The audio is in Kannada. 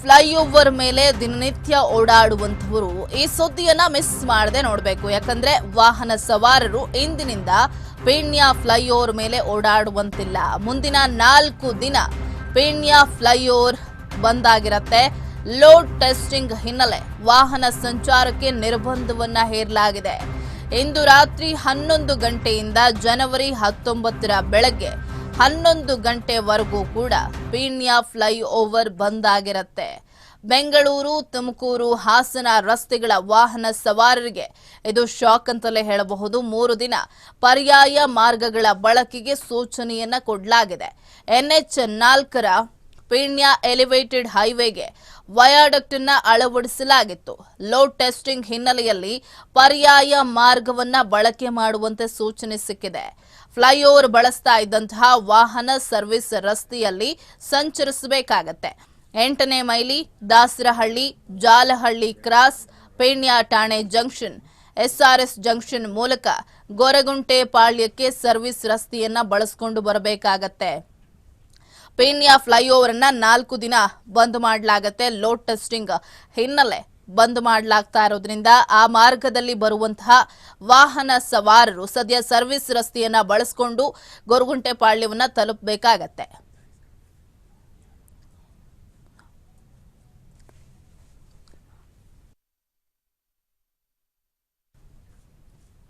ಫ್ಲೈಓವರ್ ಮೇಲೆ ದಿನನಿತ್ಯ ಓಡಾಡುವಂತವರು ಈ ಸುದ್ದಿಯನ್ನ ಮಿಸ್ ಮಾಡದೆ ನೋಡಬೇಕು. ಯಾಕಂದ್ರೆ ವಾಹನ ಸವಾರರು ಇಂದಿನಿಂದ ಪೇಣ್ಯ ಫ್ಲೈಓವರ್ ಮೇಲೆ ಓಡಾಡುವಂತಿಲ್ಲ. ಮುಂದಿನ ನಾಲ್ಕು ದಿನ ಪೇಣ್ಯ ಫ್ಲೈಓವರ್ ಬಂದ್ ಆಗಿರತ್ತೆ ಲೋಡ್ ಟೆಸ್ಟಿಂಗ್ ಹಿನ್ನೆಲೆ ವಾಹನ ಸಂಚಾರಕ್ಕೆ ನಿರ್ಬಂಧವನ್ನ ಹೇರಲಾಗಿದೆ. ಇಂದು ರಾತ್ರಿ ಹನ್ನೊಂದು ಗಂಟೆಯಿಂದ ಜನವರಿ ಹತ್ತೊಂಬತ್ತರ ಬೆಳಗ್ಗೆ ಹನ್ನೊಂದು ಗಂಟೆವರೆಗೂ ಕೂಡ ಪೀಣ್ಯ ಫ್ಲೈ ಓವರ್ ಬಂದ್ ಆಗಿರುತ್ತೆ. ಬೆಂಗಳೂರು, ತುಮಕೂರು, ಹಾಸನ ರಸ್ತೆಗಳ ವಾಹನ ಸವಾರರಿಗೆ ಇದು ಶಾಕ್ ಅಂತಲೇ ಹೇಳಬಹುದು. ಮೂರು ದಿನ ಪರ್ಯಾಯ ಮಾರ್ಗಗಳ ಬಳಕೆಗೆ ಸೂಚನೆಯನ್ನ ಕೊಡಲಾಗಿದೆ. ಎನ್ಎಚ್ ನಾಲ್ಕರ ಪೀಣ್ಯ ಎಲಿವೇಟೆಡ್ ಹೈವೇಗೆ ವಯಾಡಕ್ಟ್ ಅನ್ನ ಅಳವಡಿಸಲಾಗಿತ್ತು. ಲೋಡ್ ಟೆಸ್ಟಿಂಗ್ ಹಿನ್ನೆಲೆಯಲ್ಲಿ ಪರ್ಯಾಯ ಮಾರ್ಗವನ್ನ ಬಳಕೆ ಮಾಡುವಂತೆ ಸೂಚನೆ ಸಿಕ್ಕಿದೆ. ಫ್ಲೈಓವರ್ ಬಳಸ್ತಾ ಇದ್ದಂತಹ ವಾಹನ ಸರ್ವಿಸ್ ರಸ್ತೆಯಲ್ಲಿ ಸಂಚರಿಸಬೇಕಾಗತ್ತೆ. ಎಂಟನೇ ಮೈಲಿ ದಾಸರಹಳ್ಳಿ, ಜಾಲಹಳ್ಳಿ ಕ್ರಾಸ್, ಪೇಣ್ಯ ಠಾಣೆ ಜಂಕ್ಷನ್, ಎಸ್ಆರ್ಎಸ್ ಜಂಕ್ಷನ್ ಮೂಲಕ ಗೊರಗುಂಟೆ ಪಾಳ್ಯಕ್ಕೆ ಸರ್ವಿಸ್ ರಸ್ತೆಯನ್ನ ಬಳಸಿಕೊಂಡು ಬರಬೇಕಾಗತ್ತೆ. ಪೇನ್ಯ ಫ್ಲೈಓವರ್ ಅನ್ನ ನಾಲ್ಕು ದಿನ ಬಂದ್ ಮಾಡಲಾಗತ್ತೆ ಲೋಡ್ ಟೆಸ್ಟಿಂಗ್ ಹಿನ್ನೆಲೆ ಬಂದ್ ಮಾಡಲಾಗ್ತಾ ಇರೋದ್ರಿಂದ ಆ ಮಾರ್ಗದಲ್ಲಿ ಬರುವಂತಹ ವಾಹನ ಸವಾರರು ಸದ್ಯ ಸರ್ವಿಸ್ ರಸ್ತೆಯನ್ನ ಬಳಸಿಕೊಂಡು ಗೊರಗುಂಟೆ ಪಾಳ್ಯವನ್ನ ತಲುಪಬೇಕಾಗತ್ತೆ.